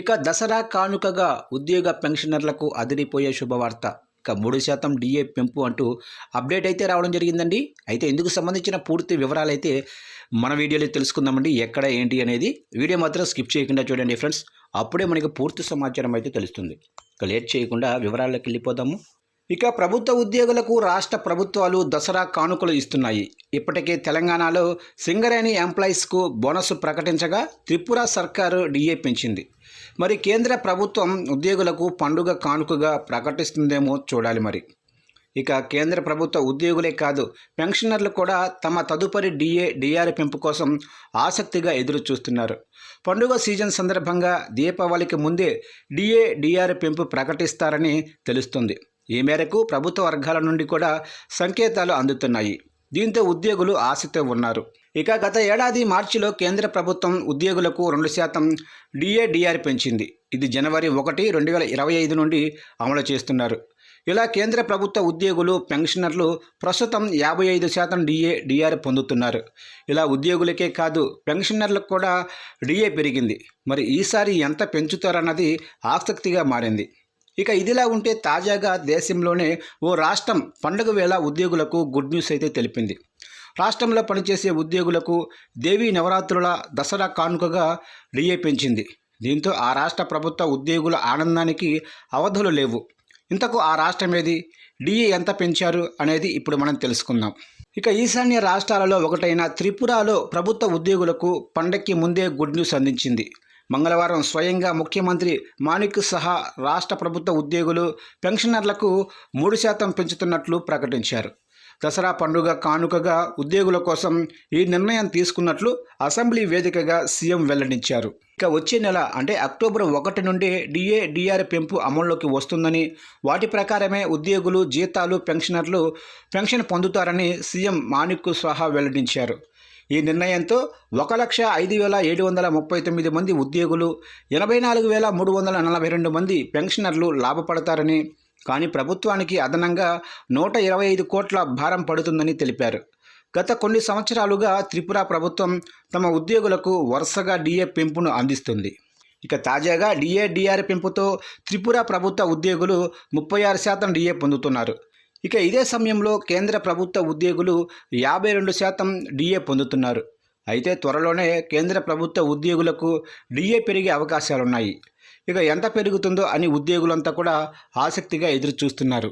ఇక దసరా కానుకగా ఉద్యోగ పెన్షనర్లకు అదిరిపోయే శుభవార్త. ఇక మూడు శాతం డిఏ పెంపు అంటూ అప్డేట్ అయితే రావడం జరిగిందండి. అయితే ఇందుకు సంబంధించిన పూర్తి వివరాలు అయితే మన వీడియోలో తెలుసుకుందామండి. ఎక్కడ ఏంటి అనేది వీడియో మాత్రం స్కిప్ చేయకుండా చూడండి ఫ్రెండ్స్. అప్పుడే మనకి పూర్తి సమాచారం అయితే తెలుస్తుంది. ఇక లేట్ చేయకుండా వివరాల్లోకి వెళ్ళిపోదాము. ఇక ప్రభుత్వ ఉద్యోగులకు రాష్ట్ర ప్రభుత్వాలు దసరా కానుకలు ఇస్తున్నాయి. ఇప్పటికే తెలంగాణలో సింగరేణి ఎంప్లాయీస్కు బోనస్ ప్రకటించగా త్రిపుర సర్కారు డిఏ పెంచింది. మరి కేంద్ర ప్రభుత్వం ఉద్యోగులకు పండుగ కానుకగా ప్రకటిస్తుందేమో చూడాలి మరి. ఇక కేంద్ర ప్రభుత్వ ఉద్యోగులే కాదు పెన్షనర్లు కూడా తమ తదుపరి డిఏ డిఆర్ పెంపు కోసం ఆసక్తిగా ఎదురు చూస్తున్నారు పండుగ సీజన్ సందర్భంగా దీపావళికి ముందే డిఏ డిఆర్ పెంపు ప్రకటిస్తారని తెలుస్తుంది. ఈ మేరకు ప్రభుత్వ వర్గాల నుండి కూడా సంకేతాలు అందుతున్నాయి. దీంతో ఉద్యోగులు ఆశతో ఉన్నారు. ఇక గత ఏడాది మార్చిలో కేంద్ర ప్రభుత్వం ఉద్యోగులకు రెండు శాతం డిఏడిఆర్ పెంచింది. ఇది జనవరి ఒకటి రెండు వేల ఇరవై ఐదు నుండి అమలు చేస్తున్నారు. ఇలా కేంద్ర ప్రభుత్వ ఉద్యోగులు పెన్షనర్లు ప్రస్తుతం యాభై ఐదు శాతం డిఏ డిఆర్ పొందుతున్నారు. ఇలా ఉద్యోగులకే కాదు పెన్షనర్లకు కూడా డిఏ పెరిగింది. మరి ఈసారి ఎంత పెంచుతారన్నది ఆసక్తిగా మారింది. ఇక ఇదిలా ఉంటే తాజాగా దేశంలోనే ఓ రాష్ట్రం పండుగ వేళ ఉద్యోగులకు గుడ్ న్యూస్ అయితే తెలిపింది. రాష్ట్రంలో పనిచేసే ఉద్యోగులకు దేవీ నవరాత్రుల దసరా కానుకగా డిఏ పెంచింది. దీంతో ఆ రాష్ట్ర ప్రభుత్వ ఉద్యోగుల ఆనందానికి అవధులు లేవు. ఇంతకు ఆ రాష్ట్రం ఏది డిఏ ఎంత పెంచారు అనేది ఇప్పుడు మనం తెలుసుకుందాం. ఇక ఈశాన్య రాష్ట్రాలలో ఒకటైన త్రిపురలో ప్రభుత్వ ఉద్యోగులకు పండక్కి ముందే గుడ్ న్యూస్ అందించింది. మంగళవారం స్వయంగా ముఖ్యమంత్రి మాణిక్ సహా రాష్ట్ర ప్రభుత్వ ఉద్యోగులు పెన్షనర్లకు మూడు శాతం పెంచుతున్నట్లు ప్రకటించారు. దసరా పండుగ కానుకగా ఉద్యోగుల కోసం ఈ నిర్ణయం తీసుకున్నట్లు అసెంబ్లీ వేదికగా సీఎం వెల్లడించారు. ఇక వచ్చే నెల అంటే అక్టోబర్ ఒకటి నుండి డిఏ డిఆర్ పెంపు అమల్లోకి వస్తుందని వాటి ప్రకారమే ఉద్యోగులు జీతాలు పెన్షనర్లు పెన్షన్ పొందుతారని సీఎం మాణిక్ సహా వెల్లడించారు. ఈ నిర్ణయంతో ఒక లక్ష ఐదు వేల ఏడు వందల ముప్పై తొమ్మిది మంది ఉద్యోగులు ఎనభై నాలుగు వేల మూడు వందల నలభై రెండు మంది పెన్షనర్లు లాభపడతారని కానీ ప్రభుత్వానికి అదనంగా నూట ఇరవై ఐదు కోట్ల భారం పడుతుందని తెలిపారు. గత కొన్ని సంవత్సరాలుగా త్రిపుర ప్రభుత్వం తమ ఉద్యోగులకు వరుసగా డిఏ పెంపును అందిస్తుంది. ఇక తాజాగా డిఏ డిఆర్ పెంపుతో త్రిపుర ప్రభుత్వ ఉద్యోగులు ముప్పై ఆరు శాతం డిఏ పొందుతున్నారు. ఇక ఇదే సమయంలో కేంద్ర ప్రభుత్వ ఉద్యోగులు యాభై రెండు శాతం డిఏ పొందుతున్నారు. అయితే త్వరలోనే కేంద్ర ప్రభుత్వ ఉద్యోగులకు డిఏ పెరిగే అవకాశాలున్నాయి. ఇక ఎంత పెరుగుతుందో అని ఉద్యోగులంతా కూడా ఆసక్తిగా ఎదురు చూస్తున్నారు